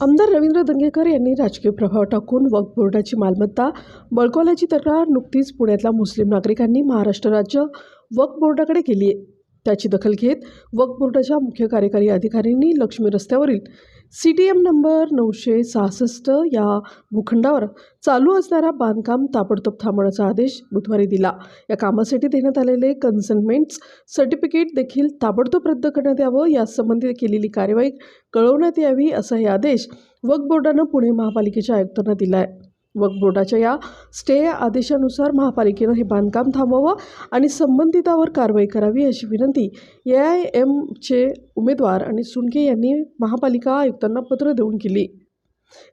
आमदार रवींद्र दंगेकर यांनी राजकीय प्रभाव टाकून वक्फ बोर्डाची मालमत्ता बळकवल्याची तक्रार नुकतीच पुण्यातल्या मुस्लिम नागरिकांनी महाराष्ट्र राज्य वक्फ बोर्डाकडे केली आहे त्याची दखल घेत वक्फ बोर्डाच्या मुख्य कार्यकारी अधिकाऱ्यांनी लक्ष्मी रस्त्यावरील सी टी एम नंबर नऊशे सहासष्ट या भूखंडावर चालू असणारा बांधकाम ताबडतोब थांबवण्याचा आदेश बुधवारी दिला. या कामासाठी देण्यात आलेले कन्सनमेंट्स सर्टिफिकेट देखील ताबडतोब रद्द करण्यात यावं यासंबंधी केलेली कार्यवाही कळवण्यात यावी असा हे आदेश वक्फ बोर्डानं पुणे महापालिकेच्या आयुक्तांना दिला आहे वक्फ बोर्डाच्या या स्टे आदेशानुसार महापालिकेनं हे बांधकाम थांबवावं आणि संबंधितावर कारवाई करावी अशी विनंती ए आय एमचे उमेदवार आणि सुनके यांनी महापालिका आयुक्तांना पत्र देऊन केली.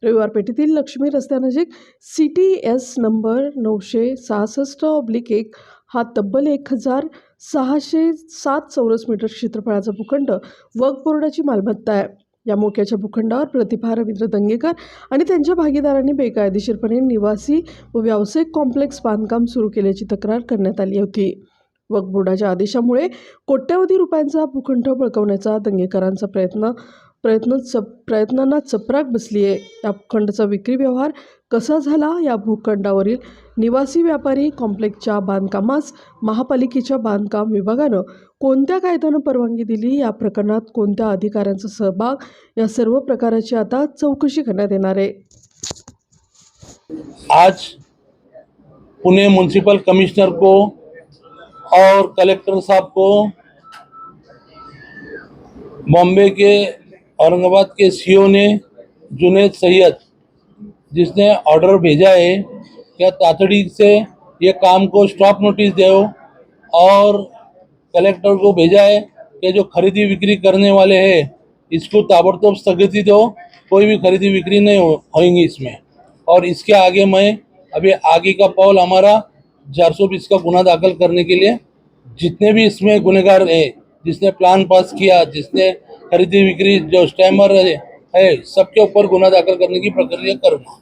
रविवार पेठेतील लक्ष्मी रस्त्यानजीक सी टी एस नंबर नऊशे सहासष्ट ऑब्लिक एक हा तब्बल एक हजार सहाशे सात चौरस मीटर क्षेत्रफळाचा भूखंड वक्फ बोर्डाची मालमत्ता आहे. या मोक्याच्या भूखंडावर प्रतिभा रवींद्र दंगेकर आणि त्यांच्या भागीदारांनी बेकायदेशीरपणे निवासी व व्यावसायिक कॉम्प्लेक्स बांधकाम सुरू केल्याची तक्रार करण्यात आली होती. वक्फ बोर्डाच्या आदेशामुळे कोट्यवधी रुपयांचा भूखंड बळकवण्याचा दंगेकरांचा प्रयत्न प्रयत्न चप प्रयत्नांना चपराक बसली आहे या भूखंडाचा विक्री व्यवहार कसा झाला? या भूखंडावरील निवासी व्यापारी कॉम्प्लेक्सच्या बांधकामास महापालिकेच्या बांधकाम विभागानं कोणत्या कायद्यानं परवानगी दिली? या प्रकरणात कोणत्या अधिकाऱ्यांचा सहभाग? या सर्व प्रकाराची आता चौकशी करण्यात येणार आहे. आज पुणे म्यूनसिपल कमिश्नर को और कलेक्टर साहब को बॉम्बे के औरंगाबाद के सीओ ने जुनेद सैयद, जिसने ऑर्डर भेजा है, क्या तातड़ी से ये काम को स्टॉप नोटिस दो और कलेक्टर को भेजा है कि जो खरीदी बिक्री करने वाले हैं, इसको ताबड़तोब स्थगित दो, कोई भी खरीदी बिक्री नहीं होंगी इसमें। और इसके आगे मैं अभी आगे का पौल हमारा चार सौ बीस का गुना दाखिल करने के लिए जितने भी इसमें गुनहगार है, जिसने प्लान पास किया, जिसने खरीदी बिक्री जो स्टैमर है, सबके ऊपर गुना दाखिल करने की प्रक्रिया करना